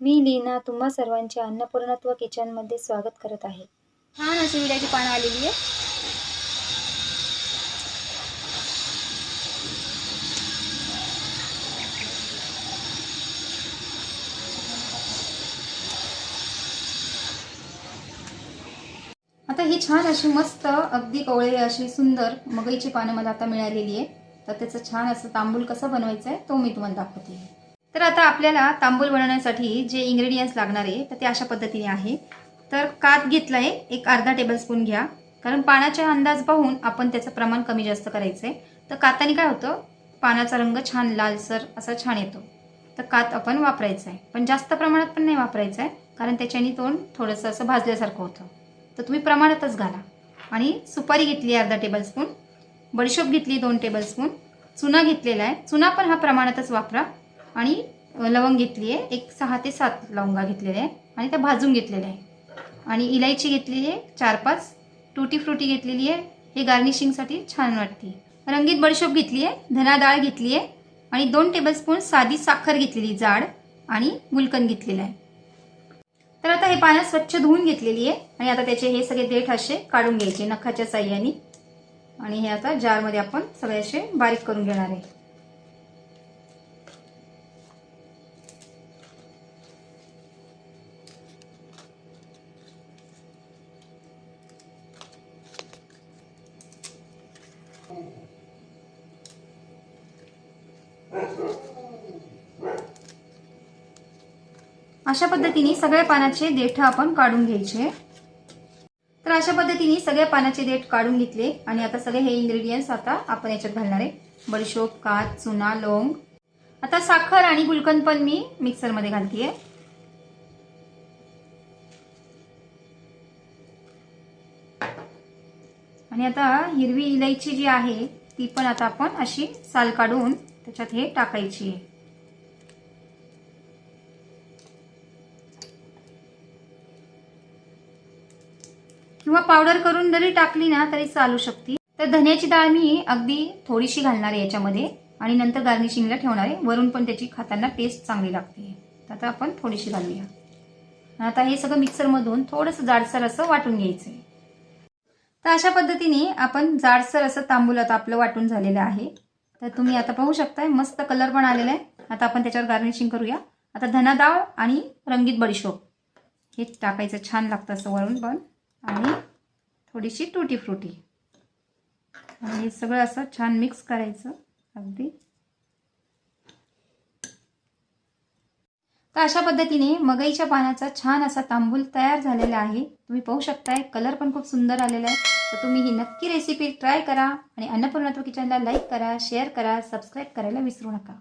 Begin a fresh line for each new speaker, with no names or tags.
मी लीना तुम्हा सर्वांचे अन्नपूर्णत्व किचनमध्ये स्वागत करत आहे.
छान अशी विड्याची पानं आलेली आहे. आता ही छान अशी मस्त अगदी कवळे अशी सुंदर मगईची पानं मला आता मिळालेली आहे. तर त्याचं छान असं तांबूल कसं बनवायचं आहे तो मी तुम्हाला दाखवते. तर आता आपल्याला तांबूल बनवण्यासाठी जे इंग्रेडियंट्स लागणार आहे तर ते अशा पद्धतीने आहे. तर कात घेतला आहे एक अर्धा टेबलस्पून घ्या. कारण पाण्याचा अंदाज पाहून आपण त्याचं प्रमाण कमी जास्त करायचं आहे तर काताने काय होतं? पानाचा रंग छान लालसर असा छान येतो. तर कात आपण वापरायचं आहे पण जास्त प्रमाणात पण नाही वापरायचं आहे कारण त्याच्याने तोंड थोडंसं असं भाजल्यासारखं होतं. तर तुम्ही प्रमाणातच घाला. आणि सुपारी घेतली अर्धा टेबलस्पून बडीशोप घेतली दोन टेबलस्पून चुना घेतलेला आहे. चुना पण हा प्रमाणातच वापरा. आणि लवंग घेतली आहे. एक सहा ते सात लवंगा घेतलेल्या आहे. आणि त्या भाजून घेतलेल्या आहे. आणि इलायची घेतलेली आहे चार पाच. टुटी फ्रुटी घेतलेली आहे. हे गार्निशिंगसाठी छान वाटते. रंगीत बडशोप घेतली आहे. धना डाळ घेतली आहे. आणि दोन टेबलस्पून साधी साखर घेतलेली जाड. आणि गुलकंद घेतलेला आहे. तर आता हे पाण्यात स्वच्छ धुवून घेतलेली आहे. आणि आता त्याचे हे सगळे देठ असे काढून घ्यायचे नखाच्या साह्याने. आणि हे आता जारमध्ये आपण सगळे असे बारीक करून घेणार आहे. अशा पद्धतीने सगळ्या पानाचे देठ आपण काढून घ्यायचे. तर अशा पद्धतीने सगळ्या पानाचे देठ काढून घेतले आणि आता सगळे हे इन्ग्रेडियंट्स आता आपण याच्यात घालणार आहे. बडशोप कात चुना लवंग. आता साखर आणि गुलकंद पण मी मिक्सरमध्ये घालतीये. आणि आता हिरवी इलायची जी आहे ती पण आता आपण अशी साल काढून त्याच्यात हे टाकायची आहे. किंवा पावडर करून जरी टाकली ना तरी चालू शकते. तर धन्याची डाळ मी अगदी थोडीशी घालणार आहे याच्यामध्ये. आणि नंतर गार्निशिंगला ठेवणार आहे. वरून पण त्याची खाताना टेस्ट चांगली लागते. तर आता आपण थोडीशी घालूया. आता हे सगळं मिक्सरमधून थोडंसं जाडसर असं वाटून घ्यायचं आहे तर अशा पद्धतीने आपण जाडसर असं तांबूल आता आपलं वाटून झालेलं आहे. तर तुम्ही आता पाहू शकताय मस्त कलर पण आलेला आहे. आता आपण त्याच्यावर गार्निशिंग करूया. आता धना डाळ आणि रंगीत बडीशोप. हे टाकायचं छान लागतं असं वरून पण. आणि थोडीशी टुटी फ्रुटी आणि हे सगळं असं छान मिक्स करायचं. अगदी. तर अशा पद्धतीने मगईच्या पानाचा छान असा तांबूल तयार झालेला आहे. तुम्ही पाहू शकताय कलर पण खूप सुंदर आलेला आहे. तर तुम्ही ही नक्की रेसिपी ट्राय करा आणि अन्नपूर्णत्व किचनला लाईक करा शेअर करा सबस्क्राईब करायला विसरू नका.